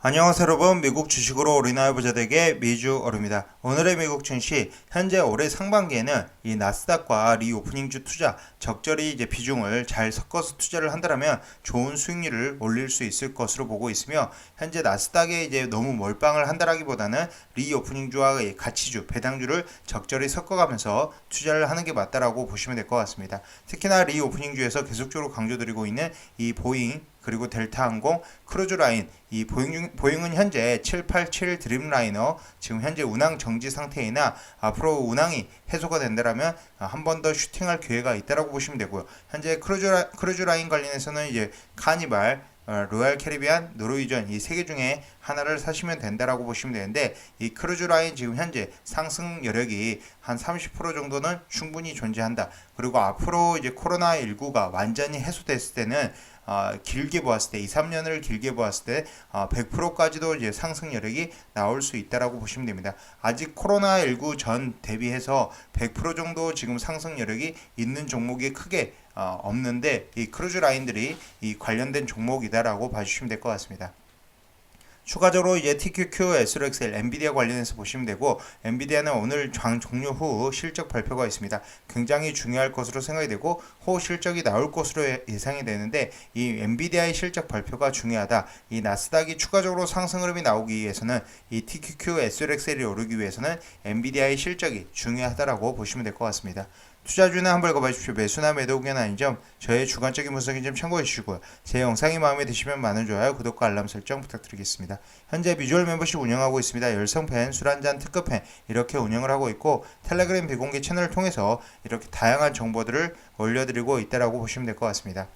안녕하세요 여러분 미국 주식으로 우리나라 부자되게 미주 어릅니다. 오늘의 미국 증시 현재 올해 상반기에는 이 나스닥과 리오프닝 주 투자 적절히 이제 비중을 잘 섞어서 투자를 한다면 좋은 수익률을 올릴 수 있을 것으로 보고 있으며 현재 나스닥에 이제 너무 몰빵을 한다라기보다는 리오프닝 주와 이 가치주 배당주를 적절히 섞어가면서 투자를 하는 게 맞다라고 보시면 될 것 같습니다. 특히나 리오프닝 주에서 계속적으로 강조드리고 있는 이 보잉 그리고 델타항공, 크루즈라인 이 보잉 중, 보잉은 현재 787 드림라이너 지금 현재 운항 정지 상태이나 앞으로 운항이 해소가 된다라면 한 번 더 슈팅할 기회가 있다라고 보시면 되고요. 현재 크루즈라, 크루즈라인 관련해서는 이제 카니발 어, 로얄 캐리비안, 노르위전 이 세 개 중에 하나를 사시면 된다라고 보시면 되는데 이 크루즈 라인 지금 현재 상승 여력이 한 30% 정도는 충분히 존재한다. 그리고 앞으로 이제 코로나 19가 완전히 해소됐을 때는 어, 길게 보았을 때 2, 3년을 길게 보았을 때 어, 100%까지도 이제 상승 여력이 나올 수 있다라고 보시면 됩니다. 아직 코로나 19 전 대비해서 100% 정도 지금 상승 여력이 있는 종목이 크게 어, 없는데 이 크루즈 라인들이 이 관련된 종목이다라고 봐주시면 될 것 같습니다. 추가적으로 이제 TQQ, SRXL, 엔비디아 관련해서 보시면 되고 엔비디아는 오늘 장 종료 후 실적 발표가 있습니다. 굉장히 중요할 것으로 생각이 되고 호 실적이 나올 것으로 예- 예상이 되는데 이 엔비디아의 실적 발표가 중요하다. 이 나스닥이 추가적으로 상승 흐름이 나오기 위해서는 이 TQQ, SRXL이 오르기 위해서는 엔비디아의 실적이 중요하다라고 보시면 될 것 같습니다. 투자주는 한번 읽어봐주십시오. 매수나 매도 의견 아닌 점 저의 주관적인 분석인 점 참고해 주시고요. 제 영상이 마음에 드시면 많은 좋아요, 구독과 알람 설정 부탁드리겠습니다. 현재 비주얼 멤버십 운영하고 있습니다. 열성팬, 술 한잔 특급팬 이렇게 운영을 하고 있고 텔레그램 비공개 채널을 통해서 이렇게 다양한 정보들을 올려드리고 있다라고 보시면 될 것 같습니다.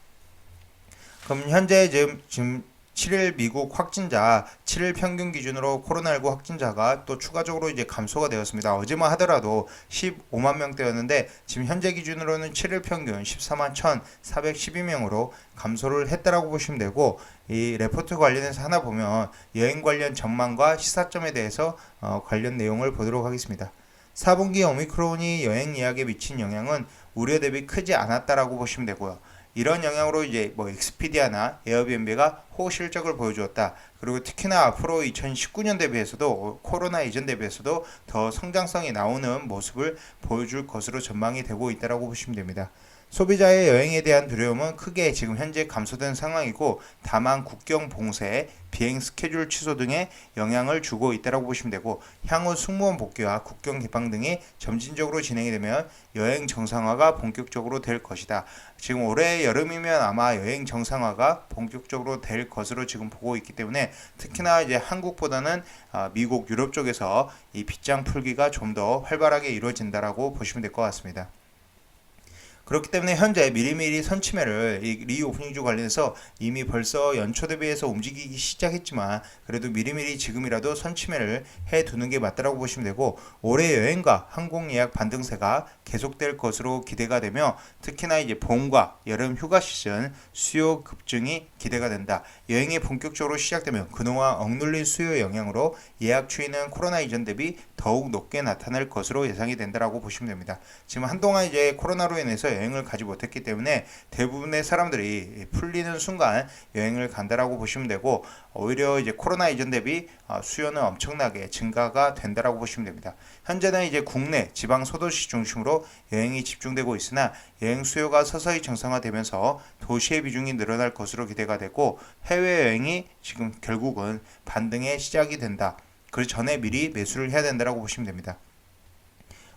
그럼 현재 지금 지금 7일 미국 확진자 7일 평균 기준으로 코로나19 확진자가 또 추가적으로 이제 감소가 되었습니다. 어제만 하더라도 15만 명대였는데 지금 현재 기준으로는 7일 평균 14만 1,412명으로 감소를 했다라고 보시면 되고 이 레포트 관련해서 하나 보면 여행 관련 전망과 시사점에 대해서 어, 관련 내용을 보도록 하겠습니다. 4분기 오미크론이 여행 예약에 미친 영향은 우려 대비 크지 않았다라고 보시면 되고요. 이런 영향으로 이제 뭐 익스피디아나 에어비앤비가 호 실적을 보여주었다. 그리고 특히나 앞으로 2019년 대비해서도 코로나 이전 대비해서도 더 성장성이 나오는 모습을 보여줄 것으로 전망이 되고 있다라고 보시면 됩니다. 소비자의 여행에 대한 두려움은 크게 지금 현재 감소된 상황이고 다만 국경 봉쇄, 비행 스케줄 취소 등에 영향을 주고 있다고 보시면 되고 향후 승무원 복귀와 국경 개방 등이 점진적으로 진행이 되면 여행 정상화가 본격적으로 될 것이다. 지금 올해 여름이면 아마 여행 정상화가 본격적으로 될 것으로 지금 보고 있기 때문에 특히나 이제 한국보다는 아, 미국, 유럽 쪽에서 이 빗장 풀기가 좀 더 활발하게 이루어진다라고 보시면 될 것 같습니다. 그렇기 때문에 현재 미리미리 선침해를 이 리오프닝주 관련해서 이미 벌써 연초 대비해서 움직이기 시작했지만 그래도 미리미리 지금이라도 선침해를 해 두는 게 맞다라고 보시면 되고 올해 여행과 항공 예약 반등세가 계속될 것으로 기대가 되며 특히나 이제 봄과 여름 휴가 시즌 수요 급증이 기대가 된다. 여행이 본격적으로 시작되면 그동안 억눌린 수요 영향으로 예약 추이는 코로나 이전 대비 더욱 높게 나타날 것으로 예상이 된다라고 보시면 됩니다. 지금 한동안 이제 코로나로 인해서 여행을 가지 못했기 때문에 대부분의 사람들이 풀리는 순간 여행을 간다라고 보시면 되고 오히려 이제 코로나 이전 대비 어, 수요는 엄청나게 증가가 된다라고 보시면 됩니다. 현재는 이제 국내 지방 소도시 중심으로 여행이 집중되고 있으나 여행 수요가 서서히 정상화되면서 도시의 비중이 늘어날 것으로 기대가 되고 해외 여행이 지금 결국은 반등의 시작이 된다. 그 전에 미리 매수를 해야 된다라고 보시면 됩니다.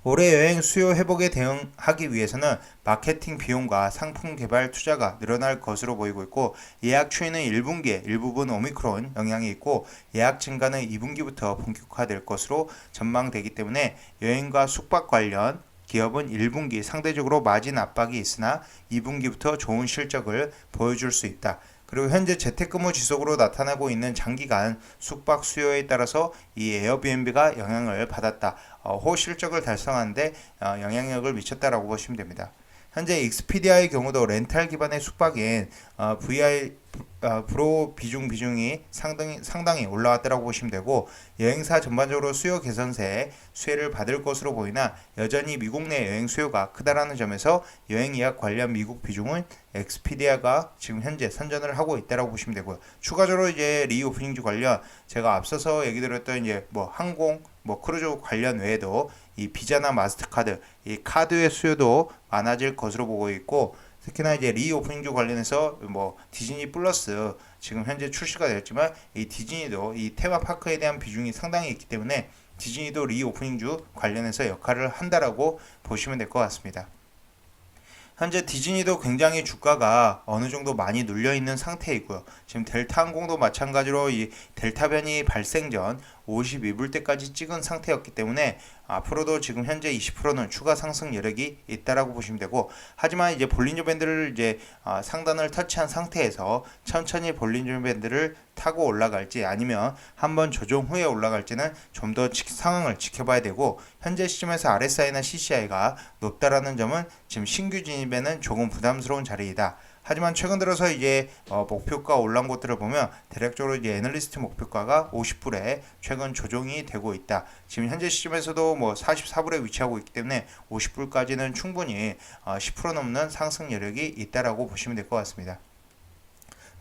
올해 여행 수요 회복에 대응하기 위해서는 마케팅 비용과 상품 개발 투자가 늘어날 것으로 보이고 있고 예약 추이는 1분기에 일부분 오미크론 영향이 있고 예약 증가는 2분기부터 본격화될 것으로 전망되기 때문에 여행과 숙박 관련 기업은 1분기 상대적으로 마진 압박이 있으나 2분기부터 좋은 실적을 보여줄 수 있다. 그리고 현재 재택근무 지속으로 나타나고 있는 장기간 숙박 수요에 따라서 이 에어비앤비가 영향을 받았다. 어, 호 실적을 달성하는데 어, 영향력을 미쳤다라고 보시면 됩니다. 현재 익스피디아의 경우도 렌탈 기반의 숙박인 어, VI 아, 브로 비중 비중이 상당히 상당히 올라왔다라고 보시면 되고 여행사 전반적으로 수요 개선세에 수혜를 받을 것으로 보이나 여전히 미국 내 여행 수요가 크다라는 점에서 여행 예약 관련 미국 비중은 엑스피디아가 지금 현재 선전을 하고 있다라고 보시면 되고요. 추가적으로 이제 리오프닝주 관련 제가 앞서서 얘기 드렸던 이제 뭐 항공 뭐 크루즈 관련 외에도 이 비자나 마스터카드 이 카드의 수요도 많아질 것으로 보고 있고 특히나 이제 리오프닝주 관련해서 뭐 디즈니 플러스 지금 현재 출시가 되었지만 이 디즈니도 이 테마파크에 대한 비중이 상당히 있기 때문에 디즈니도 리오프닝주 관련해서 역할을 한다라고 보시면 될 것 같습니다. 현재 디즈니도 굉장히 주가가 어느 정도 많이 눌려 있는 상태이고요. 지금 델타 항공도 마찬가지로 이 델타 변이 발생 전 52불 대까지 찍은 상태였기 때문에 앞으로도 지금 현재 20%는 추가 상승 여력이 있다라고 보시면 되고 하지만 이제 볼린저 밴드를 이제 아, 상단을 터치한 상태에서 천천히 볼린저 밴드를 타고 올라갈지 아니면 한번 조정 후에 올라갈지는 좀 더 상황을 지켜봐야 되고 현재 시점에서 RSI나 CCI가 높다라는 점은 지금 신규 진입에는 조금 부담스러운 자리이다. 하지만 최근 들어서 이제 어, 목표가 올라온 것들을 보면 대략적으로 이제 애널리스트 목표가가 50불에 최근 조정이 되고 있다. 지금 현재 시점에서도 뭐 44불에 위치하고 있기 때문에 50불까지는 충분히 어, 10% 넘는 상승 여력이 있다라고 보시면 될 것 같습니다.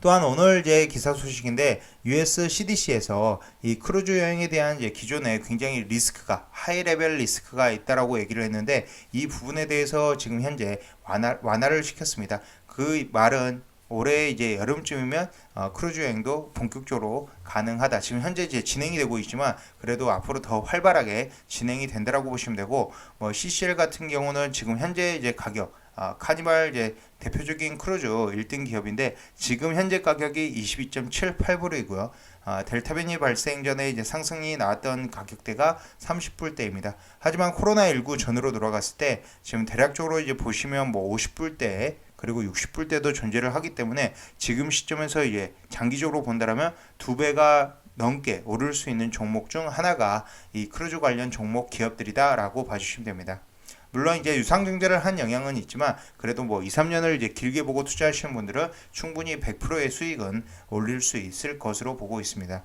또한 오늘 제 기사 소식인데 US CDC에서 이 크루즈 여행에 대한 이제 기존에 굉장히 리스크가 하이 레벨 리스크가 있다라고 얘기를 했는데 이 부분에 대해서 지금 현재 완화, 완화를 시켰습니다. 그 말은 올해 이제 여름쯤이면 어, 크루즈 여행도 본격적으로 가능하다. 지금 현재 이제 진행이 되고 있지만 그래도 앞으로 더 활발하게 진행이 된다라고 보시면 되고 뭐 CCL 같은 경우는 지금 현재 이제 가격 아, 카니발 이제 대표적인 크루즈 1등 기업인데 지금 현재 가격이 22.78불이고요. 아, 델타 변이 발생 전에 이제 상승이 나왔던 가격대가 30불대입니다. 하지만 코로나19 전으로 돌아갔을 때 지금 대략적으로 이제 보시면 뭐 50불대 그리고 60불 대도 존재를 하기 때문에 지금 시점에서 이제 장기적으로 본다라면 두 배가 넘게 오를 수 있는 종목 중 하나가 이 크루즈 관련 종목 기업들이다라고 봐주시면 됩니다. 물론 이제 유상증자를 한 영향은 있지만 그래도 뭐 2, 3년을 이제 길게 보고 투자하시는 분들은 충분히 100%의 수익은 올릴 수 있을 것으로 보고 있습니다.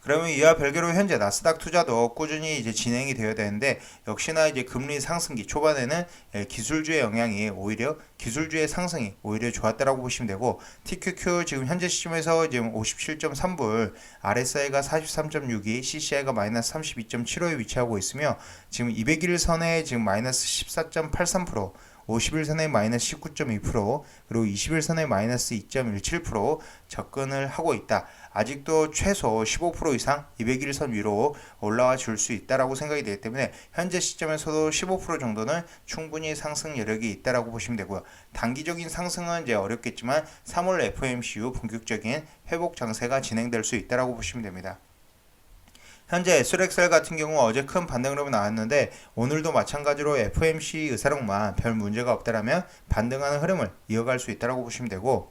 그러면 이와 별개로 현재 나스닥 투자도 꾸준히 이제 진행이 되어야 되는데 역시나 이제 금리 상승기 초반에는 예, 기술주의 영향이 오히려 기술주의 상승이 오히려 좋았다라고 보시면 되고 TQQ 지금 현재 시점에서 지금 57.3불 RSI가 43.62 CCI가 마이너스 32.75에 위치하고 있으며 지금 200일 선에 지금 마이너스 14.83% 50일선에 마이너스 19.2% 그리고 20일선에 마이너스 2.17% 접근을 하고 있다. 아직도 최소 15% 이상 200일 선 위로 올라와 줄 수 있다라고 생각이 되기 때문에 현재 시점에서도 15% 정도는 충분히 상승 여력이 있다라고 보시면 되고요. 단기적인 상승은 이제 어렵겠지만 3월 FOMC 후 본격적인 회복 장세가 진행될 수 있다라고 보시면 됩니다. 현재 에스렉셀 같은 경우 어제 큰 반등 흐름이 나왔는데 오늘도 마찬가지로 FMC 의사록만 별 문제가 없다라면 반등하는 흐름을 이어갈 수 있다라고 보시면 되고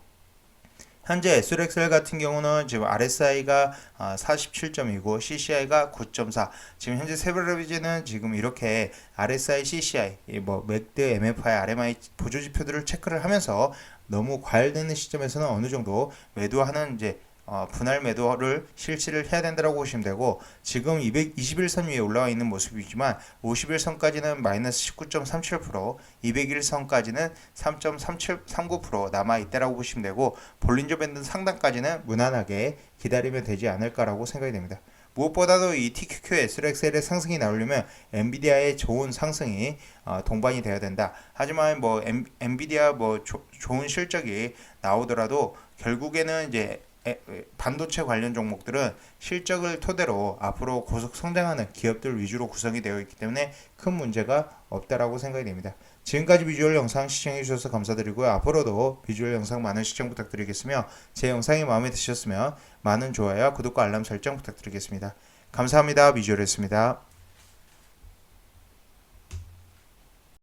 현재 에스렉셀 같은 경우는 지금 RSI가 47점이고 CCI가 9.4. 지금 현재 세브레비즈는 지금 이렇게 RSI, CCI, 뭐 맥드, MFI, RMI 보조 지표들을 체크를 하면서 너무 과열되는 시점에서는 어느 정도 매도하는 이제 어, 분할 매도를 실시를 해야 된다고 보시면 되고 지금 221선 위에 올라와 있는 모습이지만 51선까지는 마이너스 19.37% 201선까지는 3.39% 남아 있다라고 보시면 되고 볼린저 밴드 상단까지는 무난하게 기다리면 되지 않을까라고 생각이 됩니다. 무엇보다도 이 TQQ, SRXL의 상승이 나오려면 엔비디아의 좋은 상승이 어, 동반이 되어야 된다. 하지만 뭐 엔, 엔비디아 뭐 조, 좋은 실적이 나오더라도 결국에는 이제 반도체 관련 종목들은 실적을 토대로 앞으로 고속 성장하는 기업들 위주로 구성이 되어 있기 때문에 큰 문제가 없다라고 생각이 됩니다. 지금까지 비주얼 영상 시청해 주셔서 감사드리고요. 앞으로도 비주얼 영상 많은 시청 부탁드리겠으며 제 영상이 마음에 드셨으면 많은 좋아요, 구독과 알람 설정 부탁드리겠습니다. 감사합니다. 비주얼이었습니다.